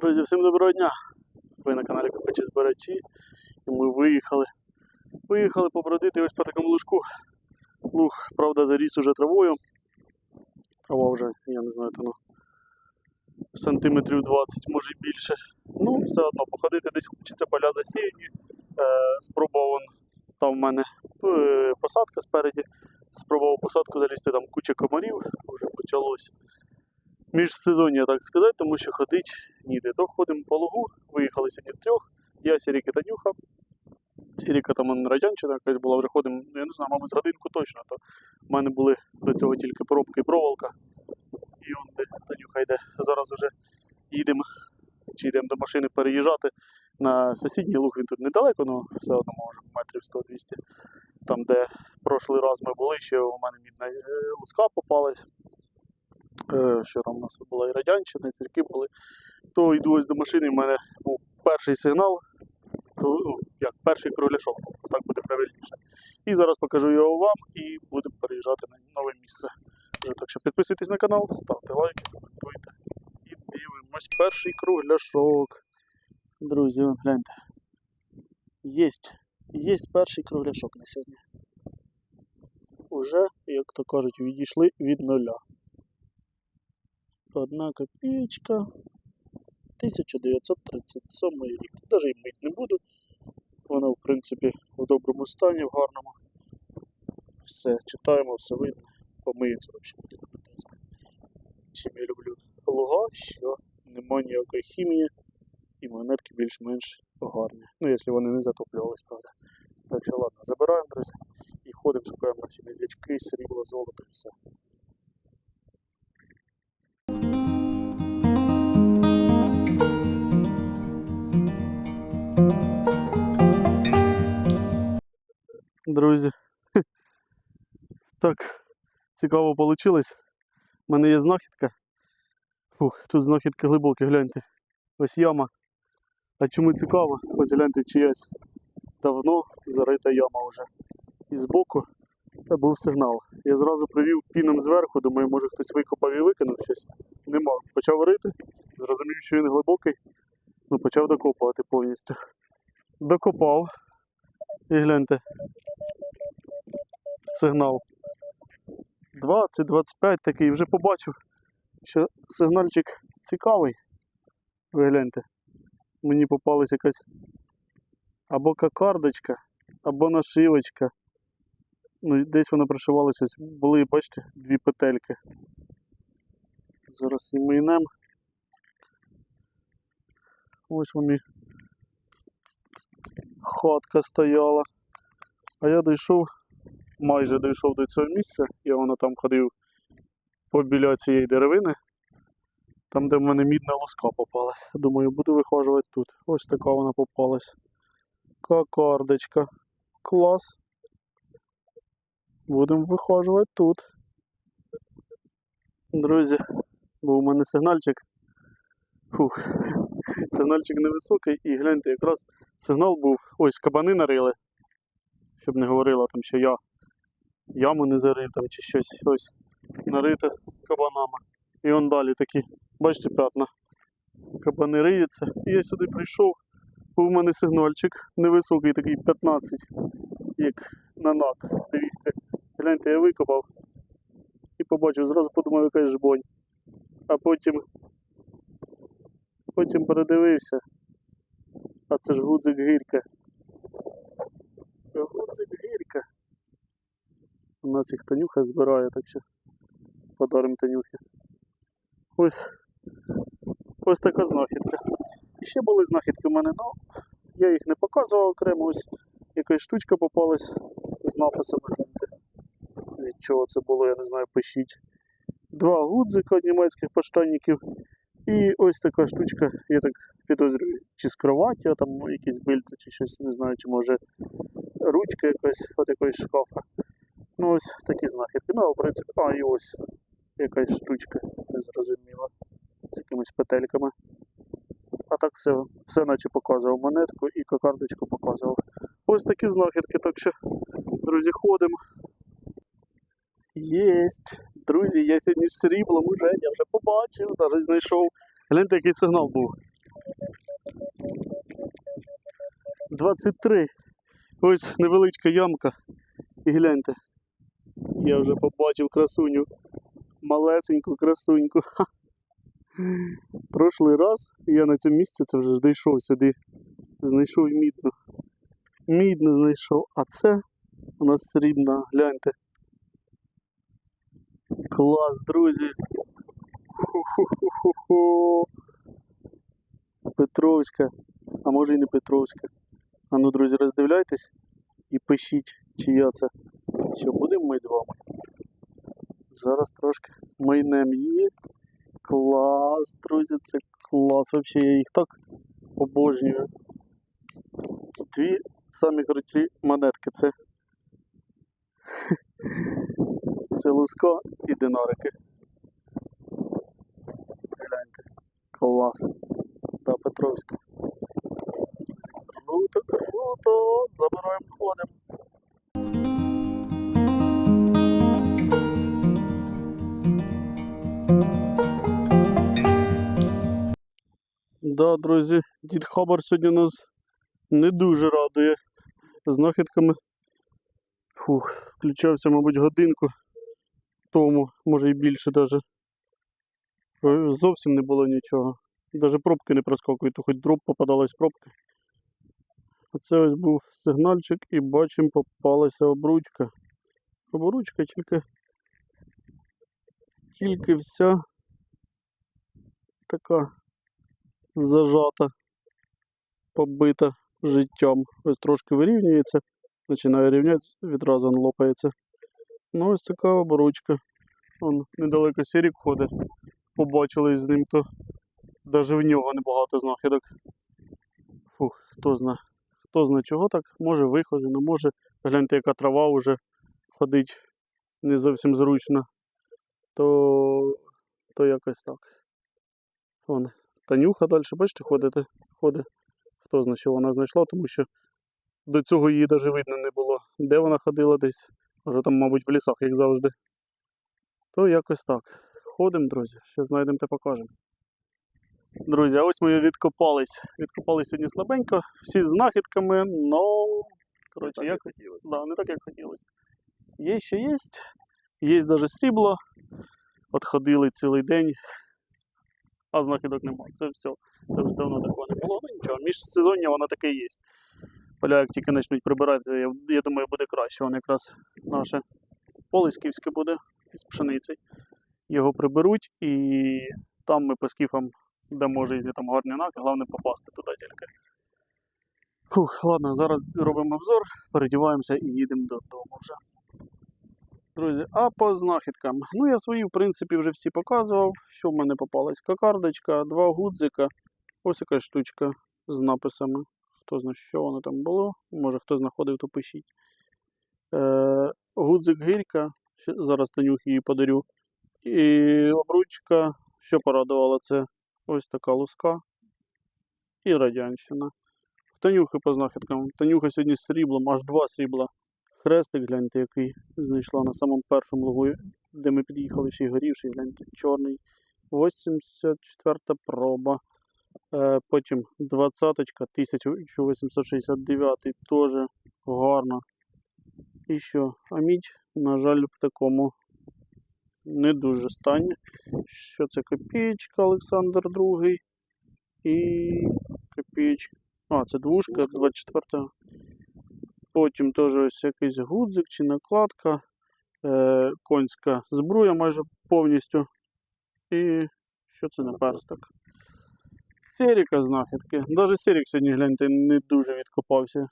Друзі, всім доброго дня! Ви на каналі Копачі Збирачі. І ми виїхали. Виїхали побродити ось по такому лужку. Луг, правда, заріс уже травою. Трава вже, я не знаю, там ну, сантиметрів 20, може більше. Ну, все одно походити десь хочеться поля засіяні. Е, спробував там в мене е, посадка спереді. Спробував посадку залізти, там куча комарів, вже почалось міжсезоння, так сказати, тому що ходить ніде. То ходимо по лугу, виїхали сьогодні втрьох. Я Сіріка та Нюха. Сіріка там он радянщина якась була, вже ходимо, я не знаю, мабуть, годинку точно. То в мене були до цього тільки поробка і проволока. І он де Танюха йде. Зараз вже їдемо чи йдемо до машини переїжджати на сусідній луг. Він тут недалеко, але все одно може метрів 100-200. Там, де прошлий раз ми були, ще у мене мідна е, луска попалась. Е, що там у нас була і радянщина, і церкви були. То йду ось до машини, в мене був перший сигнал, ну, як перший кругляшок, так буде правильніше. І зараз покажу його вам і будемо переїжджати на нове місце. Е, Так що підписуйтесь на канал, ставте лайки, коментуйте. І дивимось перший кругляшок. Друзі, гляньте. Єсть. Єсть перший кругляшок на сьогодні. Уже, як то кажуть, відійшли від нуля. Одна копійка. 1937 рік. Даже і мить не буду. Вона, в принципі, в доброму стані, в гарному. Все, читаємо, все видно. Помиється взагалі. Чим я люблю луга, що нема ніякої хімії і монетки більш-менш гарні. Ну, якщо вони не затоплювались, правда. Так що ладно, забираємо, друзі, і ходимо, шукаємо наші медячки, срібло, золото і все. Друзі. Так, цікаво вийшло. У мене є знахідка. Фух, тут знахідка глибокі, гляньте. Ось яма. А чому цікаво? Ось гляньте чиясь. Давно зарита яма вже. І збоку та був сигнал. Я зразу привів піном зверху, думаю, може хтось викопав і викинув щось. Нема. Почав рити, зрозумів, що він глибокий. Ну, почав докопувати повністю. Докопав. І гляньте. Сигнал. 20-25 такий, вже побачив, що сигнальчик цікавий. Ви гляньте. Мені попалась якась або кокардочка, або нашивочка. Ну, і десь вона пришивалася. Були, бачите, дві петельки. Зараз її минемо. Ось вони. Хатка стояла. А я дійшов, майже дійшов до цього місця, я воно там ходив побіля цієї деревини, там, де в мене мідна луска попалась. Думаю, буду вихожувати тут. Ось така вона попалась. Кокардочка. Клас. Будемо вихожувати тут. Друзі, був у мене сигнальчик. Фух. Сигнальчик невисокий і гляньте, якраз сигнал був. Ось кабани нарили. Щоб не говорила там, що я яму не зарив там чи щось ось нарите кабанами. І он далі такі, бачите, п'ятна. Кабани риються. І я сюди прийшов. Був у мене сигнальчик невисокий, такий 15, як на нак. Дивіться. Гляньте, я викопав і побачив, зразу подумав, якась жбонь. А потім потім передивився. А це ж гудзик гірка. Гудзик гірка. У нас їх Танюха збирає, так що подаримо Танюхі. Ось ось така знахідка. І ще були знахідки в мене, ну я їх не показував окремо. Ось якась штучка попалась з написами. Від чого це було, я не знаю, пишіть. Два гудзика німецьких поштанників. І ось така штучка, я так підозрюю, чи з кроваті, а там якісь бильці, чи щось, не знаю, чи може ручка якась от якогось шкафа. Ну ось такі знахідки. Ну, в принципі, а і ось якась штучка, незрозуміла, з якимись петельками. А так все, все наче показував монетку і кокардочку показував. Ось такі знахідки, так що, друзі, ходимо. Єсть. Друзі, я сьогодні з сріблом уже, я вже побачив, навіть знайшов. Гляньте, який сигнал був. 23. Ось невеличка ямка. І гляньте. Я вже побачив красуню. Малесеньку красуньку. Пройшли Прошлий раз я на цьому місці це вже дійшов сюди. Знайшов мідно. Мідно знайшов. А це у нас срібна, гляньте. Клас, друзі. Ху-ху-ху-ху-ху. Петровська, а може і не Петровська. А ну, друзі, роздивляйтесь і пишіть, чия це. Що будемо ми з вами. Зараз трошки майнем її. Клас, друзі, це клас. Взагалі я їх так обожнюю. Дві самі круті монетки це. Це луско динарики. Гляньте. Клас. Та Петровська. Круто, круто. Забираємо ходимо. Да, друзі, дід Хабар сьогодні нас не дуже радує знахідками. Фух, включався, мабуть, годинку тому, може і більше даже. Е, Зовсім не було нічого. Даже пробки не проскакують, то хоч дроб попадалась пробка. Оце ось був сигнальчик і бачимо, попалася обручка. Обручка тільки, тільки вся така зажата, побита життям. Ось трошки вирівнюється, починає рівнятися, відразу лопається. Ну ось така обручка. Он недалеко сірік ходить. Побачили з ним, то навіть в нього небагато знахідок. Фух, хто зна. Хто зна чого так, може виходжено, може. Гляньте, яка трава вже ходить не зовсім зручно. То, то якось так. Вон, Танюха далі, бачите, ходите, ходить. Хто зна, що вона знайшла, тому що до цього її навіть видно не було. Де вона ходила десь? Може там, мабуть, в лісах, як завжди. То якось так. Ходимо, друзі, ще знайдемо та покажемо. Друзі, а ось ми відкопались. Відкопались сьогодні слабенько, всі з знахідками, но коротше, як хотілося. Да, не так, як хотілося. Є ще є. Є навіть срібло. От ходили цілий день, а знахідок немає. Це все. Це вже давно такого не було. Ну нічого, міжсезоння воно таке є. Поля, як тільки почнуть прибирати, я, я думаю, буде краще. Воно якраз наше полисківське буде із пшениці. Його приберуть і там ми по скіфам, де може, якщо там гарні наки, головне попасти туди тільки. Фух, ладно, зараз робимо обзор, передіваємося і їдемо додому вже. Друзі, а по знахідкам. Ну, я свої, в принципі, вже всі показував. Що в мене попалась? Кокардочка, два гудзика, ось якась штучка з написами. Хто знає, що воно там було. Може хто знаходив, то пишіть. Е, гудзик гирька. Зараз Танюх її подарю. І обручка, що порадувало, це ось така луска і радянщина. В Танюхи по знахідкам. Танюха сьогодні з сріблом, аж два срібла. Хрестик, гляньте, який знайшла на самому першому лугу, де ми під'їхали, ще й горівший, гляньте, чорний. 84 проба. Е, потім 20-ка, 1869 теж гарно. І що? А мідь, на жаль, в такому не дуже стані. Що це копієчка Олександр II і копієчка. А, це двушка 24. Потім теж ось якийсь гудзик чи накладка. Е, конська збруя майже повністю. І що це на персток? Серіка знахідки. Навіть серік сьогодні, гляньте, не дуже відкопався.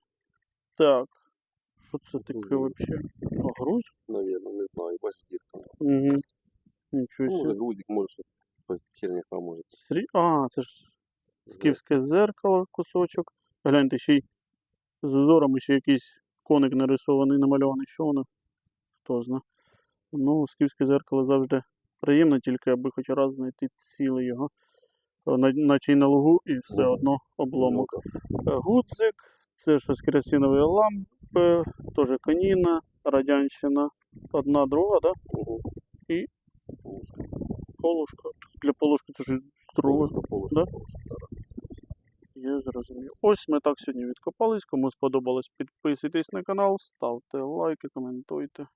Так. Що це таке взагалі? А, груз? Наверное, не знаю, бачиш дірка. Угу. Нічого Ну, може, себе. грузик, може, щось по черняха може. Срі... А, це ж скіфське зеркало, кусочок. Гляньте, ще й з узорами ще якийсь коник нарисований, намальований. Що воно? Хто зна. Ну, скіфське зеркало завжди приємно, тільки аби хоч раз знайти ціле його. На- Наче й на лугу, і все одно обломок. Е, Гудзик, це щось керосинові лампи, теж каніна, радянщина. Одна, друга, да? І? Полушка. Для полушки це ж друга. Да? Я розумію. Ось ми так сьогодні відкопались. Кому сподобалось, підписуйтесь на канал, ставте лайки, коментуйте.